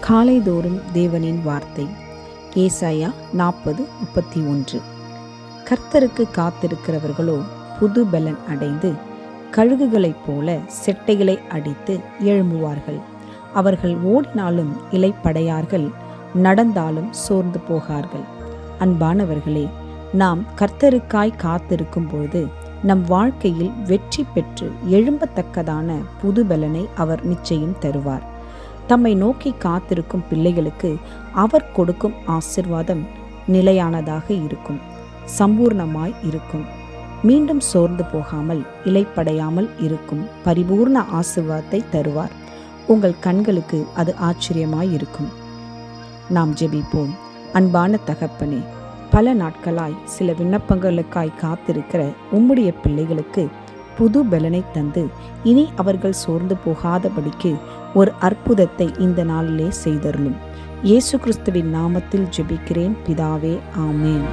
காலைதோறும் தேவனின் வார்த்தை ஏசாயா நாற்பது முப்பத்தி ஒன்று கர்த்தருக்கு காத்திருக்கிறவர்களோ புது பலன் அடைந்து கழுகுகளைப் போல செட்டைகளை அடித்து எழும்புவார்கள். அவர்கள் ஓடினாலும் இலைப்படையார்கள் நடந்தாலும் சோர்ந்து போகார்கள். அன்பானவர்களே நாம் கர்த்தருக்காய் காத்திருக்கும் பொழுது நம் வாழ்க்கையில் வெற்றி பெற்று எழும்பத்தக்கதான புது பலனை அவர் நிச்சயம் தருவார். தம்மை நோக்கி காத்திருக்கும் பிள்ளைகளுக்கு அவர் கொடுக்கும் ஆசிர்வாதம் நிலையானதாக இருக்கும். சம்பூர்ணமாய் இருக்கும். மீண்டும் சோர்ந்து போகாமல் இலைப்படையாமல் இருக்கும் பரிபூர்ண ஆசிர்வாதத்தை தருவார். உங்கள் கண்களுக்கு அது ஆச்சரியமாய் இருக்கும். நாம் ஜெபிப்போம். அன்பான தகப்பனே பல நாட்களாய் சில விண்ணப்பங்களுக்காய் காத்திருக்கிற உம்முடைய பிள்ளைகளுக்கு புது பலனை தந்து இனி அவர்கள் சோர்ந்து போகாதபடிக்கு ஒரு அற்புதத்தை இந்த நாளிலே செய்தருளும். இயேசு கிறிஸ்துவின் நாமத்தில் ஜெபிக்கிறேன். பிதாவே ஆமேன்.